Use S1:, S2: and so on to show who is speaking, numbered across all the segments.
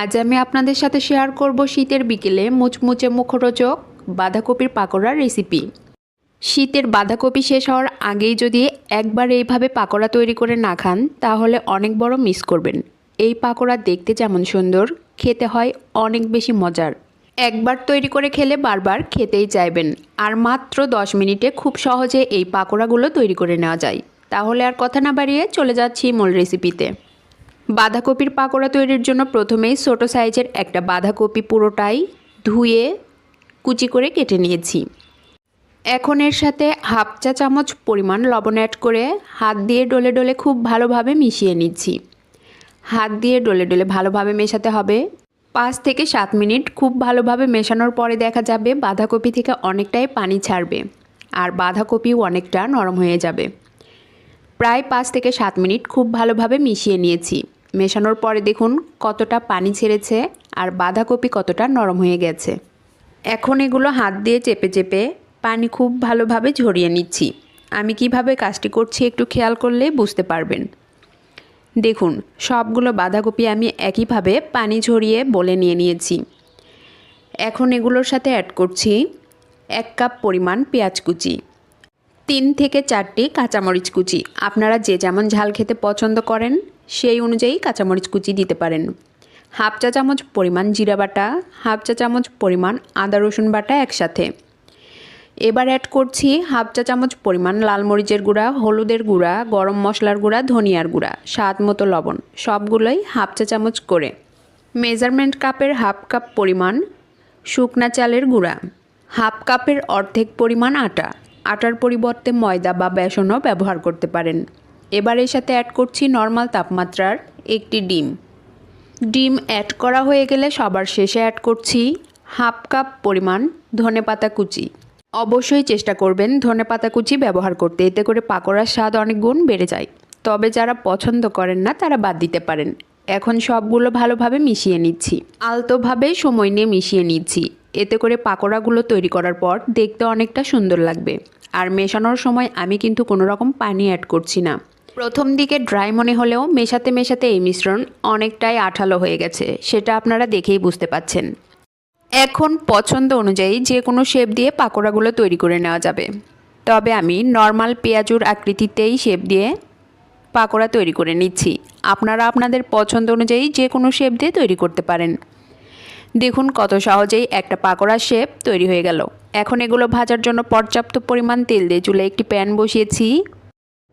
S1: আজ আমি আপনাদের সাথে শেয়ার করব শীতের বিকেলে মুচমুচে মুখরোচক বাঁধাকপির পাকোড়ার রেসিপি। শীতের বাঁধাকপি শেষ হওয়ার আগেই যদি একবার এইভাবে পাকোড়া তৈরি করে না খান, তাহলে অনেক বড় মিস করবেন। এই পাকোড়া দেখতে যেমন সুন্দর, খেতে হয় অনেক বেশি মজার। একবার তৈরি করে খেলে বারবার খেতেই চাইবেন, আর মাত্র দশ মিনিটে খুব সহজে এই পাকোড়াগুলো তৈরি করে নেওয়া যায়। তাহলে আর কথা না বাড়িয়ে চলে যাচ্ছি মূল রেসিপিতে। বাঁধাকপির পাকোড়া তৈরির জন্য প্রথমেই ছোটো সাইজের একটা বাঁধাকপি পুরোটাই ধুয়ে কুচি করে কেটে নিয়েছি। এখন এর সাথে হাফ চা চামচ পরিমাণ লবণ অ্যাড করে হাত দিয়ে ডলে ডলে খুব ভালোভাবে মিশিয়ে নিচ্ছি। হাত দিয়ে ডলে ডলে ভালোভাবে মেশাতে হবে। পাঁচ থেকে সাত মিনিট খুব ভালোভাবে মেশানোর পরে দেখা যাবে বাঁধাকপি থেকে অনেকটাই পানি ছাড়বে আর বাঁধাকপিও অনেকটা নরম হয়ে যাবে। প্রায় পাঁচ থেকে সাত মিনিট খুব ভালোভাবে মিশিয়ে নিয়েছি। মেশানোর পরে দেখুন কতটা পানি ছেড়েছে আর বাঁধাকপি কতটা নরম হয়ে গেছে। এখন এগুলো হাত দিয়ে চেপে চেপে পানি খুব ভালোভাবে ঝরিয়ে নিচ্ছি। আমি কীভাবে কাজটি করছি একটু খেয়াল করলে বুঝতে পারবেন। দেখুন, সবগুলো বাঁধাকপি আমি একইভাবে পানি ঝরিয়ে বলে নিয়ে নিয়েছি। এখন এগুলোর সাথে অ্যাড করছি এক কাপ পরিমাণ পেঁয়াজ কুচি, তিন থেকে চারটি কাঁচামরিচ কুচি। আপনারা যে যেমন ঝাল খেতে পছন্দ করেন সেই অনুযায়ী কাঁচামরিচ কুচি দিতে পারেন। হাফ চা চামচ পরিমাণ জিরা বাটা, হাফ চা চামচ পরিমাণ আদা রসুন বাটা একসাথে। এবার অ্যাড করছি হাফ চা চামচ পরিমাণ লাল মরিচের গুঁড়া, হলুদের গুঁড়া, গরম মশলার গুঁড়া, ধনিয়ার গুঁড়া, স্বাদ মতো লবণ, সবগুলোই হাফ চা চামচ করে। মেজারমেন্ট কাপের হাফ কাপ পরিমাণ শুকনা চালের গুঁড়া, হাফ কাপের অর্ধেক পরিমাণ আটা। আটার পরিবর্তে ময়দা বা বেসনও ব্যবহার করতে পারেন। এবার এর সাথে অ্যাড করছি নর্মাল তাপমাত্রার একটি ডিম। ডিম অ্যাড করা হয়ে গেলে সবার শেষে অ্যাড করছি হাফ কাপ পরিমাণ ধনেপাতা কুচি। অবশ্যই চেষ্টা করবেন ধনেপাতা কুচি ব্যবহার করতে, এতে করে পাকোড়ার স্বাদ অনেক গুণ বেড়ে যায়। তবে যারা পছন্দ করেন না, তারা বাদ দিতে পারেন। এখন সবগুলো ভালোভাবে মিশিয়ে নিচ্ছি। আলতোভাবে সময় নিয়ে মিশিয়ে নিচ্ছি। এতে করে পাকোড়াগুলো তৈরি করার পর দেখতে অনেকটা সুন্দর লাগবে। আর মেশানোর সময় আমি কিন্তু কোনো রকম পানি অ্যাড করছি না। প্রথম দিকে ড্রাই মনে হলেও মেশাতে মেশাতে এই মিশ্রণ অনেকটাই আঠালো হয়ে গেছে, সেটা আপনারা দেখেই বুঝতে পাচ্ছেন। এখন পছন্দ অনুযায়ী যে কোনো শেপ দিয়ে পাকোড়াগুলো তৈরি করে নেওয়া যাবে। তবে আমি নর্মাল পেঁয়াজুর আকৃতিতেই শেপ দিয়ে পাকোড়া তৈরি করে নিচ্ছি। আপনারা আপনাদের পছন্দ অনুযায়ী যে কোনো শেপ দিয়ে তৈরি করতে পারেন। দেখুন কত সহজেই একটা পাকোড়া শেপ তৈরি হয়ে গেল। এখন এগুলো ভাজার জন্য পর্যাপ্ত পরিমাণ তেল দিয়ে চুলে একটি প্যান বসিয়েছি।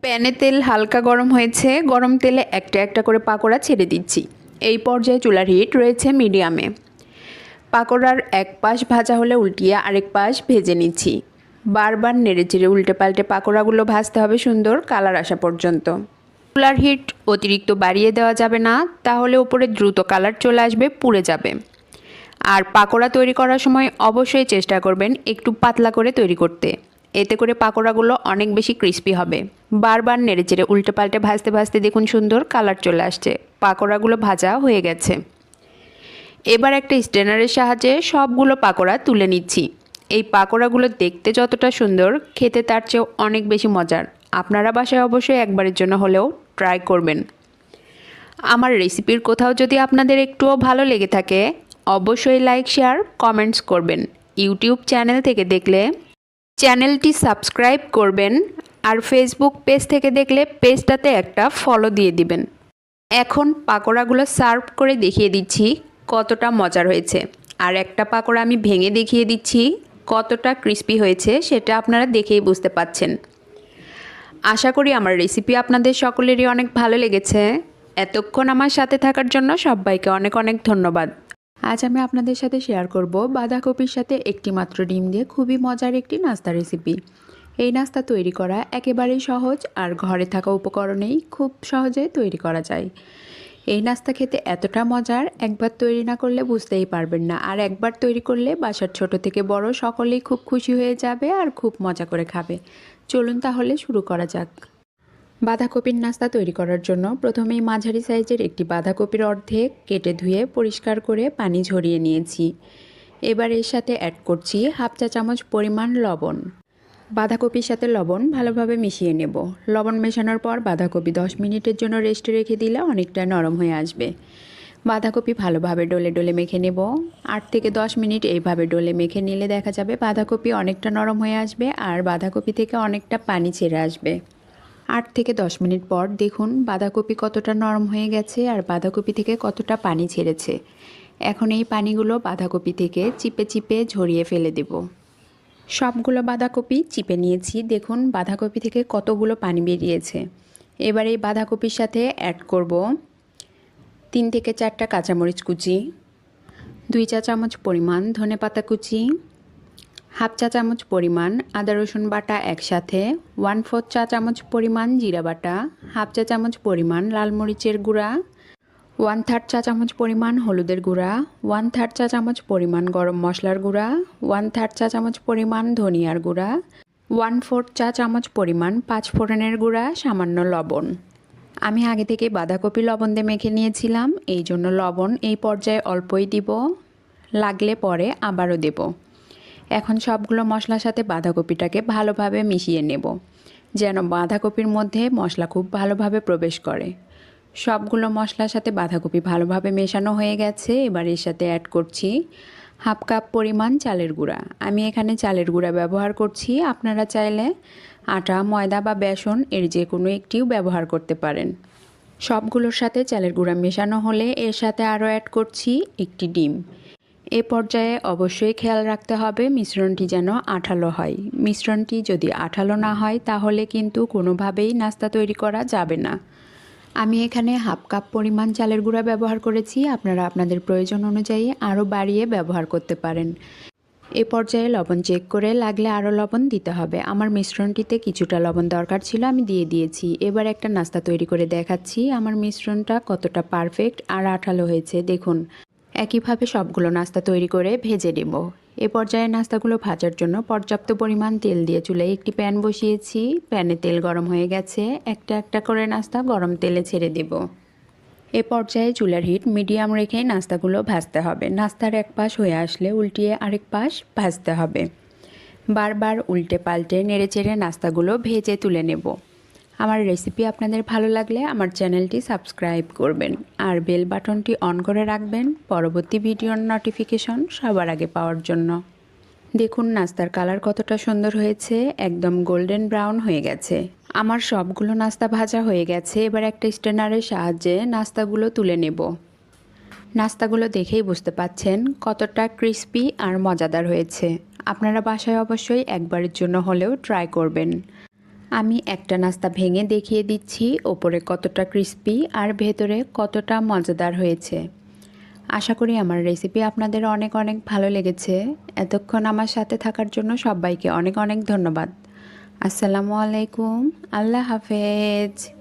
S1: প্যানে তেল হালকা গরম হয়েছে, গরম তেলে একটা একটা করে পাকোড়া ছেড়ে দিচ্ছি। এই পর্যায়ে চুলার হিট রয়েছে মিডিয়ামে। পাকোড়ার এক পাশ ভাজা হলে উল্টিয়ে আরেক পাশ ভেজে নিচ্ছি। বারবার নেড়ে চেড়ে উল্টে পাল্টে পাকোড়াগুলো ভাজতে হবে সুন্দর কালার আসা পর্যন্ত। চুলার হিট অতিরিক্ত বাড়িয়ে দেওয়া যাবে না, তাহলে ওপরে দ্রুত কালার চলে আসবে, পুড়ে যাবে। আর পাকোড়া তৈরি করার সময় অবশ্যই চেষ্টা করবেন একটু পাতলা করে তৈরি করতে। এতে করে পাকোড়াগুলো অনেক বেশি ক্রিস্পি হবে। বারবার নেড়ে চেড়ে উল্টে পাল্টে ভাজতে ভাজতে দেখুন সুন্দর কালার চলে আসছে। পাকোড়াগুলো ভাজা হয়ে গেছে। এবার একটা স্ট্রেনারের সাহায্যে সবগুলো পাকোড়া তুলে নিচ্ছি। এই পাকোড়াগুলো দেখতে যতটা সুন্দর, খেতে তার চেয়েও অনেক বেশি মজার। আপনারা বাসায় অবশ্যই একবারের জন্য হলেও ট্রাই করবেন। আমার রেসিপির কোথাও যদি আপনাদের একটুও ভালো লেগে থাকে, অবশ্যই লাইক শেয়ার কমেন্টস করবেন। ইউটিউব চ্যানেল থেকে দেখলে চ্যানেলটি সাবস্ক্রাইব করবেন আর ফেসবুক পেজ থেকে দেখলে পেজটাতে একটা ফলো দিয়ে দিবেন। এখন পাকোড়াগুলো সার্ভ করে দেখিয়ে দিচ্ছি কতটা মজার হয়েছে। আর একটা পাকোড়া আমি ভেঙে দেখিয়ে দিচ্ছি কতটা ক্রিস্পি হয়েছে সেটা আপনারা দেখেই বুঝতে পাচ্ছেন। আশা করি আমার রেসিপি আপনাদের সকলেরই অনেক ভালো লেগেছে। এতক্ষণ আমার সাথে থাকার জন্য সবাইকে অনেক অনেক ধন্যবাদ। আজ আমি আপনাদের সাথে শেয়ার করব বাঁধাকপির সাথে একটি মাত্র ডিম দিয়ে খুবই মজার একটি নাস্তা রেসিপি এই নাস্তা তৈরি করা একেবারেই সহজ আর ঘরে থাকা উপকরণেই খুব সহজে তৈরি করা যায়। এই নাস্তা খেতে এতটা মজার, একবার তৈরি না করলে বুঝতেই পারবেন না আর একবার তৈরি করলে বাসার ছোট থেকে বড় সকলেই খুব খুশি হয়ে যাবে আর খুব মজা করে খাবে। চলুন তাহলে শুরু করা যাক। বাঁধাকপির নাস্তা তৈরি করার জন্য প্রথমেই মাঝারি সাইজের একটি বাঁধাকপির অর্ধেক কেটে ধুয়ে পরিষ্কার করে পানি ঝরিয়ে নিয়েছি। এবার এর সাথে অ্যাড করছি হাফ চা চামচ পরিমাণ লবণ। বাঁধাকপির সাথে লবণ ভালোভাবে মিশিয়ে নেব। লবণ মেশানোর পর বাঁধাকপি দশ মিনিটের জন্য রেস্টে রেখে দিলে অনেকটা নরম হয়ে আসবে। বাঁধাকপি ভালোভাবে ডলে ডলে মেখে নেব। আট থেকে দশ মিনিট এইভাবে ডলে মেখে নিলে দেখা যাবে বাঁধাকপি অনেকটা নরম হয়ে আসবে আর বাঁধাকপি থেকে অনেকটা পানি ছেড়ে আসবে। আট থেকে দশ মিনিট পর দেখুন বাঁধাকপি কতটা নরম হয়ে গেছে আর বাঁধাকপি থেকে কতটা পানি ছেড়েছে। এখন এই পানিগুলো বাঁধাকপি থেকে চিপে চিপে ঝরিয়ে ফেলে দেব। সবগুলো বাঁধাকপি চিপে নিয়েছি। দেখুন বাঁধাকপি থেকে কতগুলো পানি বেরিয়েছে। এবার এই বাঁধাকপির সাথে অ্যাড করব তিন থেকে চারটা কাঁচামরিচ কুচি, দুই চা চামচ পরিমাণ ধনেপাতা কুচি হাফ চা চামচ পরিমাণ আদা রসুন বাটা একসাথে ওয়ান ফোর চা চামচ পরিমাণ জিরা বাটা, হাফ চা চামচ পরিমাণ লাল মরিচের গুঁড়া ওয়ান থার্ড চা চামচ পরিমাণ হলুদের গুঁড়া ওয়ান থার্ড চা চামচ পরিমাণ গরম মশলার গুঁড়া ওয়ান থার্ড চা চামচ পরিমাণ ধনিয়ার গুঁড়া ওয়ান ফোর্থ চা চামচ পরিমাণ পাঁচ ফোড়নের গুঁড়া, সামান্য লবণ। আমি আগে থেকে বাঁধাকপি লবণ দিয়ে মেখে নিয়েছিলাম, এই জন্য লবণ এই পর্যায়ে অল্পই দিব, লাগলে পরে আবারও দেব। এখন সবগুলো মশলার সাথে বাঁধাকপিটাকে ভালোভাবে মিশিয়ে নেব। যেন বাঁধাকপির মধ্যে মশলা খুব ভালোভাবে প্রবেশ করে। সবগুলো মশলার সাথে বাঁধাকপি ভালোভাবে মেশানো হয়ে গেছে। এবার এর সাথে অ্যাড করছি হাফ কাপ পরিমাণ চালের গুঁড়া। আমি এখানে চালের গুঁড়া ব্যবহার করছি। আপনারা চাইলে আটা, ময়দা বা বেসন এর যে কোনো একটিও ব্যবহার করতে পারেন। সবগুলোর সাথে চালের গুঁড়া মেশানো হলে এর সাথে আরও অ্যাড করছি একটি ডিম। এ পর্যায়ে অবশ্যই খেয়াল রাখতে হবে মিশ্রণটি যেন আঠালো হয়। মিশ্রণটি যদি আঠালো না হয়, তাহলে কিন্তু কোনোভাবেই নাস্তা তৈরি করা যাবে না। আমি এখানে হাফ কাপ পরিমাণ চালের গুঁড়া ব্যবহার করেছি, আপনারা আপনাদের প্রয়োজন অনুযায়ী আরও বাড়িয়ে ব্যবহার করতে পারেন। এ পর্যায়ে লবণ চেক করে লাগলে আরও লবণ দিতে হবে। আমার মিশ্রণটিতে কিছুটা লবণ দরকার ছিল, আমি দিয়ে দিয়েছি। এবার একটা নাস্তা তৈরি করে দেখাচ্ছি। আমার মিশ্রণটা কতটা পারফেক্ট আর আঠালো হয়েছে, দেখুন। একইভাবে সবগুলো নাস্তা তৈরি করে ভেজে নেব। এ পর্যায়ে নাস্তাগুলো ভাজার জন্য পর্যাপ্ত পরিমাণ তেল দিয়ে চুলায় একটি প্যান বসিয়েছি। প্যানে তেল গরম হয়ে গেছে। একটা একটা করে নাস্তা গরম তেলে ছেড়ে দেব। এ পর্যায়ে চুলার হিট মিডিয়াম রেখে নাস্তাগুলো ভাজতে হবে। নাস্তার এক পাশ হয়ে আসলে উল্টিয়ে আরেক পাশ ভাজতে হবে। বারবার উল্টে পাল্টে নেড়েচেড়ে নাস্তাগুলো ভেজে তুলে নেব। আমার রেসিপি আপনাদের ভালো লাগলে আমার চ্যানেলটি সাবস্ক্রাইব করবেন। আর বেল বাটনটি অন করে রাখবেন পরবর্তী ভিডিওর নোটিফিকেশন সবার আগে পাওয়ার জন্য। দেখুন নাস্তার কালার কতটা সুন্দর হয়েছে, একদম গোল্ডেন ব্রাউন হয়ে গেছে। আমার সবগুলো নাস্তা ভাজা হয়ে গেছে, এবার একটা স্ট্যান্ডারের সাহায্যে নাস্তাগুলো তুলে নেব। নাস্তাগুলো দেখেই বুঝতে পাচ্ছেন কতটা ক্রিস্পি আর মজাদার হয়েছে। আপনারা বাসায় অবশ্যই একবারের জন্য হলেও ট্রাই করবেন। আমি একটা নাস্তা ভেঙে দেখিয়ে দিচ্ছি, ওপরে কতটা ক্রিস্পি আর ভেতরে কতটা মজাদার হয়েছে। আশা করি আমার রেসিপি আপনাদের অনেক অনেক ভালো লেগেছে। এতক্ষণ আমার সাথে থাকার জন্য সবাইকে অনেক অনেক ধন্যবাদ। আসসালামু আলাইকুম। আল্লাহ হাফেজ।